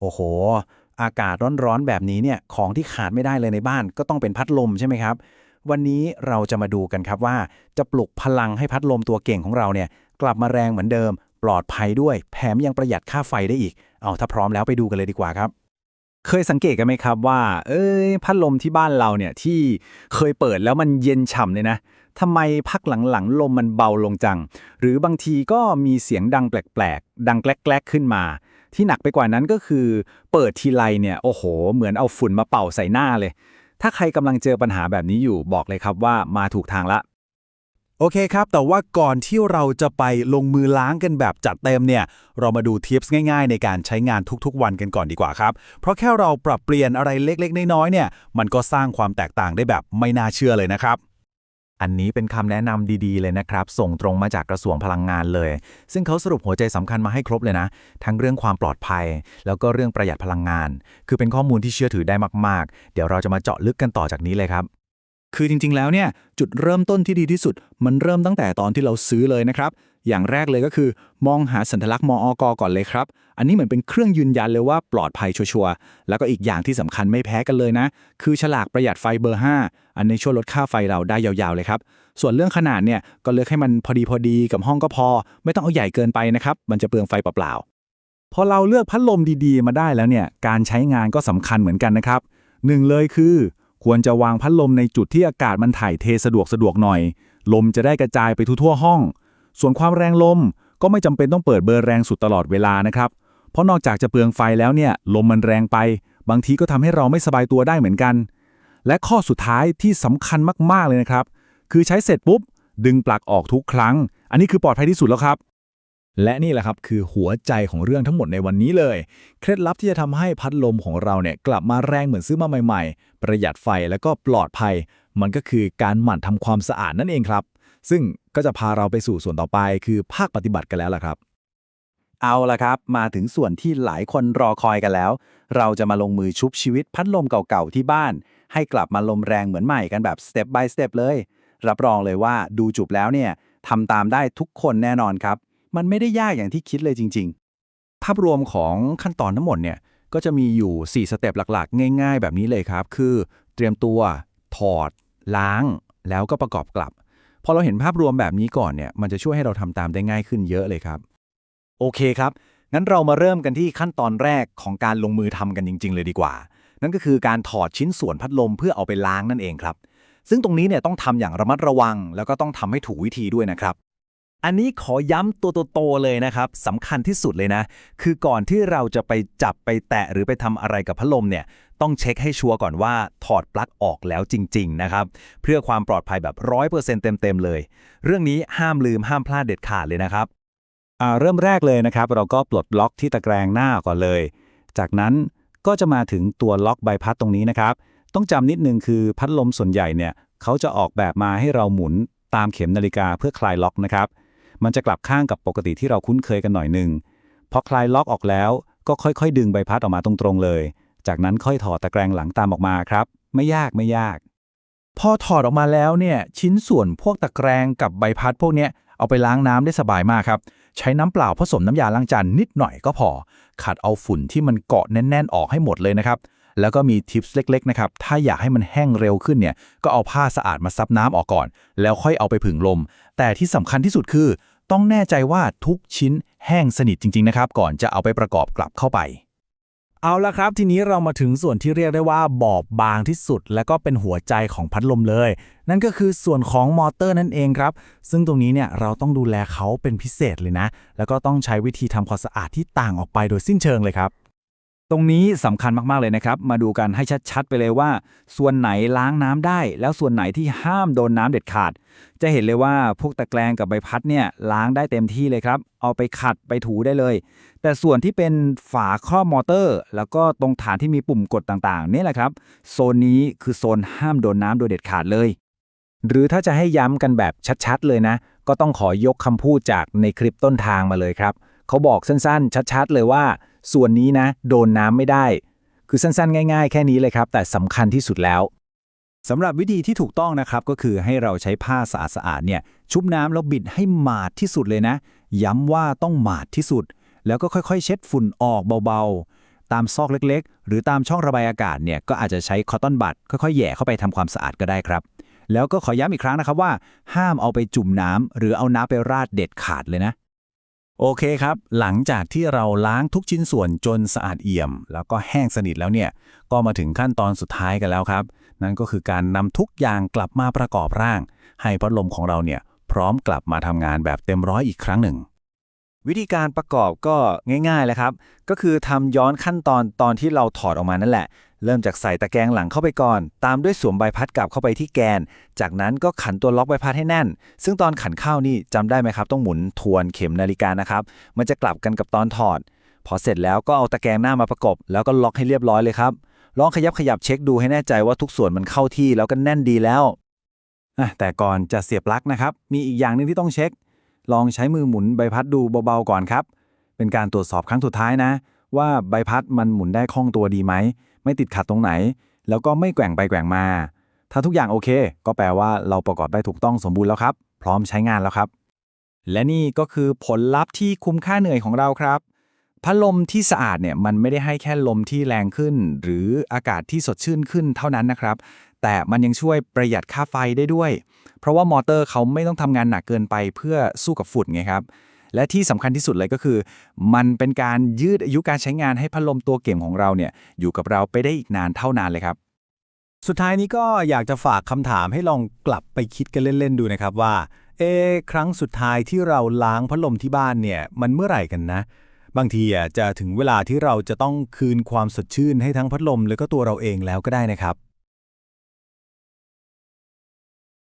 โอ้โห อากาศร้อนๆแบบนี้เนี่ยของที่ขาดไม่ได้เลยในบ้าน ก็ต้องเป็นพัดลมใช่ไหมครับ วันนี้เราจะมาดูกันครับว่าจะปลุกพลังให้พัดลมตัวเก่งของเราเนี่ยกลับมาแรงเหมือนเดิม ปลอดภัยด้วยแถมยังประหยัดค่าไฟได้อีก เอาถ้าพร้อมแล้วไปดูกันเลยดีกว่าครับเคยสังเกตกันไหมครับว่า เอ้ยพัดลมที่บ้านเราเนี่ยที่เคยเปิดแล้วมันเย็นฉ่ำเลยนะทำไมพักหลังๆ ลมมันเบาลงจัง หรือบางทีก็มีเสียงดังแปลกๆ ดังแกลกๆขึ้นมา ที่หนักไปกว่านั้นก็คือ เปิดทีไรเนี่ยโอ้โห เหมือนเอาฝุ่นมาเป่าใส่หน้าเลย ถ้าใครกำลังเจอปัญหาแบบนี้อยู่บอกเลยครับว่ามาถูกทางละ โอเคครับ แต่ว่าก่อนที่เราจะไปลงมือล้างกันแบบจัดเต็มเนี่ย เรามาดูทิปส์ง่ายๆ ในการใช้งานทุกๆ วันกันก่อนดีกว่าครับ เพราะแค่เราปรับเปลี่ยนอะไรเล็กๆ น้อยๆเนี่ย มันก็สร้างความแตกต่างได้แบบไม่น่าเชื่อเลยนะครับ อันนี้เป็นคำแนะนำดีๆ เลยนะครับ ส่งตรงมาจากกระทรวงพลังงานเลย ซึ่งเขาสรุปหัวใจสำคัญมาให้ครบเลยนะ ทั้งเรื่องความปลอดภัย แล้วก็เรื่องประหยัดพลังงาน คือเป็นข้อมูลที่เชื่อถือได้มากๆ เดี๋ยวเราจะมาเจาะลึกกันต่อจากนี้เลยครับ คือจริงๆ แล้วเนี่ยจุดเริ่มต้นที่ดีที่สุด มันเริ่มตั้งแต่ตอนที่เราซื้อเลยนะครับอย่างแรกเลยก็คือ มองหาสัญลักษณ์มอกก่อนเลยครับ อันนี้เหมือนเป็นเครื่องยืนยันเลยว่าปลอดภัยชัวร์ๆแล้วก็อีกอย่างที่สำคัญไม่แพ้กันเลยนะ คือฉลากประหยัดไฟเบอร์ 5 อันนี้ช่วยลดค่าไฟเราได้ยาวๆเลยครับ ส่วนเรื่องขนาดเนี่ยก็เลือกให้มันพอดีพอดีกับห้องก็พอ ไม่ต้องเอาใหญ่เกินไปนะครับ มันจะเปลืองไฟเปล่าๆพอเราเลือกพัดลมดีๆ มาได้แล้วเนี่ยการใช้งานก็สำคัญเหมือนกันนะครับหนึ่งเลยคือ ควรจะวางพัดลมในจุดที่อากาศมันถ่ายเทสะดวกสะดวกหน่อย ลมจะได้กระจายไปทั่วห้อง ส่วนความแรงลมก็ไม่จำเป็นต้องเปิดเบอร์แรงสุดตลอดเวลานะครับ เพราะนอกจากจะเปลืองไฟแล้วเนี่ยลมมันแรงไป บางทีก็ทำให้เราไม่สบายตัวได้เหมือนกัน และข้อสุดท้ายที่สำคัญมากๆเลยนะครับ คือใช้เสร็จปุ๊บ ดึงปลั๊กออกทุกครั้ง อันนี้คือปลอดภัยที่สุดแล้วครับ และนี่แหละครับคือหัวใจของเรื่องทั้งหมดในวันนี้เลย เคล็ดลับที่จะทำให้พัดลมของเราเนี่ยกลับมาแรงเหมือนซื้อมาใหม่ ๆ ประหยัดไฟแล้วก็ปลอดภัย มันก็คือการหมั่นทำความสะอาดนั่นเองครับ ซึ่งก็จะพาเราไปสู่ส่วนต่อไปคือภาคปฏิบัติกันแล้วล่ะครับ เอาละครับ มาถึงส่วนที่หลายคนรอคอยกันแล้ว เราจะมาลงมือชุบชีวิตพัดลมเก่าๆที่บ้าน ให้กลับมาลมแรงเหมือนใหม่กันแบบสเต็ป by สเต็ปเลย รับรองเลยว่าดูจุบแล้วเนี่ยทำตามได้ทุกคนแน่นอนครับ มันไม่ได้ยากอย่างที่คิดเลยจริง ๆ ภาพรวมของขั้นตอนทั้งหมดเนี่ยก็จะมีอยู่ 4 สเต็ปหลักๆ ง่าย ๆ แบบนี้เลยครับ คือ เตรียมตัว ถอด ล้าง แล้วก็ประกอบกลับ พอเราเห็นภาพรวมแบบนี้ก่อนเนี่ยมันจะช่วยให้เราทำตามได้ง่ายขึ้นเยอะเลยครับ โอเคครับ งั้นเรามาเริ่มกันที่ขั้นตอนแรกของการลงมือทำกันจริง ๆ เลยดีกว่า นั่นก็คือการถอดชิ้นส่วนพัดลมเพื่อเอาไปล้างนั่นเองครับ ซึ่งตรงนี้เนี่ยต้องทำอย่างระมัดระวัง แล้วก็ต้องทำให้ถูกวิธีด้วยนะครับ อันนี้ขอย้ำตัวโตๆเลยนะครับสำคัญที่สุดเลยนะ คือก่อนที่เราจะไปจับไปแตะหรือไปทำอะไรกับพัดลมเนี่ย ต้องเช็คให้ชัวร์ก่อนว่าถอดปลั๊กออกแล้วจริง ๆ นะครับ เพื่อความปลอดภัยแบบ 100%เต็ม ๆ เลย เรื่องนี้ห้ามลืมห้ามพลาดเด็ดขาดเลยนะครับอ่าเริ่มแรกเลยนะครับ เราก็ปลดล็อกที่ตะแกรงหน้าก่อนเลย จากนั้นก็จะมาถึงตัวล็อกใบพัดตรงนี้นะครับ ต้องจำนิดนึงคือพัดลมส่วนใหญ่เนี่ยเขาจะออกแบบมาให้เราหมุนตามเข็มนาฬิกาเพื่อคลายล็อกนะครับ มันจะกลับข้างกับปกติที่เราคุ้นเคยกันหน่อยหนึ่งพอคลายล็อกออกแล้วก็ค่อยๆ ดึงใบพัดออกมาตรงๆเลย จากนั้นค่อยถอดตะแกรงหลังตามออกมาครับ ไม่ยากไม่ยาก พอถอดออกมาแล้วเนี่ยชิ้นส่วนพวกตะแกรงกับใบพัดพวกเนี้ยเอาไปล้างน้ำได้สบายมากครับ ใช้น้ำเปล่าผสมน้ำยาล้างจานนิดหน่อยก็พอ ขัดเอาฝุ่นที่มันเกาะแน่น ๆ ออกให้หมดเลยนะครับ แล้วก็มีทิปส์เล็กๆนะครับถ้าอยากให้มันแห้งเร็วขึ้นเนี่ยก็เอาผ้าสะอาดมาซับน้ำออกก่อน แล้วค่อยเอาไปผึ่งลม แต่ที่สำคัญที่สุดคือ ต้องแน่ใจว่าทุกชิ้นแห้งสนิทจริงๆนะครับก่อนจะเอาไปประกอบกลับเข้าไปเอาละครับ ทีนี้เรามาถึงส่วนที่เรียกได้ว่าบอบบางที่สุด และก็เป็นหัวใจของพัดลมเลย นั่นก็คือส่วนของมอเตอร์นั่นเองครับ ซึ่งตรงนี้เนี่ยเราต้องดูแลเขาเป็นพิเศษเลยนะ แล้วก็ต้องใช้วิธีทำความสะอาดที่ต่างออกไปโดยสิ้นเชิงเลยครับ ตรงนี้สำคัญมากๆเลยนะครับ มาดูกันให้ชัดๆ ไปเลยว่า ส่วนไหนล้างน้ำได้ แล้วส่วนไหนที่ห้ามโดนน้ำเด็ดขาด จะเห็นเลยว่าพวกตะแกรงกับใบพัดเนี่ยล้างได้เต็มที่เลยครับ เอาไปขัดไปถูได้เลย แต่ส่วนที่เป็นฝาครอบมอเตอร์ แล้วก็ตรงฐานที่มีปุ่มกดต่างๆนี่แหละครับ โซนนี้คือโซนห้ามโดนน้ำโดยเด็ดขาดเลย หรือถ้าจะให้ย้ำกันแบบชัดๆ เลยนะ ก็ต้องขอยกคำพูดจากในคลิปต้นทางมาเลยครับเขาบอกสั้นๆ ชัดๆ เลยว่าส่วนนี้นะ โดนน้ำไม่ได้ คือสั้นๆ ง่าย ๆ แค่นี้เลยครับ แต่สำคัญที่สุดแล้วสำหรับวิธีที่ถูกต้องนะครับ ก็คือให้เราใช้ผ้าสะอาดๆเนี่ยชุบน้ำแล้วบิดให้หมาดที่สุดเลยนะ ย้ำว่าต้องหมาดที่สุด แล้วก็ค่อยๆ เช็ดฝุ่นออกเบาๆ ตามซอกเล็กๆ หรือตามช่องระบายอากาศเนี่ยก็อาจจะใช้คอตตอนบัดค่อยๆแหย่เข้าไปทำความสะอาดก็ได้ครับ แล้วก็ขอย้ำอีกครั้งนะครับว่า ห้ามเอาไปจุ่มน้ำหรือเอาน้ำไปราดเด็ดขาดเลยนะ โอเคครับ หลังจากที่เราล้างทุกชิ้นส่วนจนสะอาดเอี่ยม แล้วก็แห้งสนิทแล้วเนี่ย ก็มาถึงขั้นตอนสุดท้ายกันแล้วครับ นั่นก็คือการนำทุกอย่างกลับมาประกอบร่าง ให้พัดลมของเราเนี่ยพร้อมกลับมาทำงานแบบเต็มร้อยอีกครั้งหนึ่ง วิธีการประกอบก็ง่ายๆเลยครับ ก็คือทำย้อนขั้นตอนตอนที่เราถอดออกมานั่นแหละ เริ่มจากใส่ตะแกรงหลังเข้าไปก่อน ตามด้วยสวมใบพัดกลับเข้าไปที่แกน จากนั้นก็ขันตัวล็อกใบพัดให้แน่น ซึ่งตอนขันเข้านี่จำได้ไหมครับ ต้องหมุนทวนเข็มนาฬิกานะครับ มันจะกลับกันกับตอนถอด พอเสร็จแล้วก็เอาตะแกรงหน้ามาประกบ แล้วก็ล็อกให้เรียบร้อยเลยครับ ลองขยับขยับเช็คดูให้แน่ใจว่าทุกส่วนมันเข้าที่แล้วก็แน่นดีแล้วแต่ก่อนจะเสียบปลั๊กนะครับ มีอีกอย่างหนึ่งที่ต้องเช็ค ลองใช้มือหมุนใบพัดดูเบาๆก่อนครับ เป็นการตรวจสอบครั้งสุดท้ายนะ ว่าใบพัดมันหมุนได้คล่องตัวดีไหม ไม่ติดขัดตรงไหน แล้วก็ไม่แกว่งไปแกว่งมา ถ้าทุกอย่างโอเค ก็แปลว่าเราประกอบได้ถูกต้องสมบูรณ์แล้วครับ พร้อมใช้งานแล้วครับ และนี่ก็คือผลลัพธ์ที่คุ้มค่าเหนื่อยของเราครับพัดลมที่สะอาดเนี่ยมันไม่ได้ให้แค่ลมที่แรงขึ้น หรืออากาศที่สดชื่นขึ้นเท่านั้นนะครับ แต่มันยังช่วยประหยัดค่าไฟได้ด้วย เพราะว่ามอเตอร์เขาไม่ต้องทำงานหนักเกินไปเพื่อสู้กับฝุ่นไงครับ และที่สำคัญที่สุดเลยก็คือ มันเป็นการยืดอายุการใช้งานให้พัดลมตัวเก่งของเราเนี่ยอยู่กับเราไปได้อีกนานเท่านานเลยครับ สุดท้ายนี้ก็อยากจะฝากคำถามให้ลองกลับไปคิดกันเล่นๆดูนะครับว่า เอครั้งสุดท้ายที่เราล้างพัดลมที่บ้านเนี่ยมันเมื่อไหร่กันนะ บางทีอะจะถึงเวลาที่เราจะต้องคืนความสดชื่นให้ทั้งพัดลม แล้วก็ตัวเราเองแล้วก็ได้นะครับ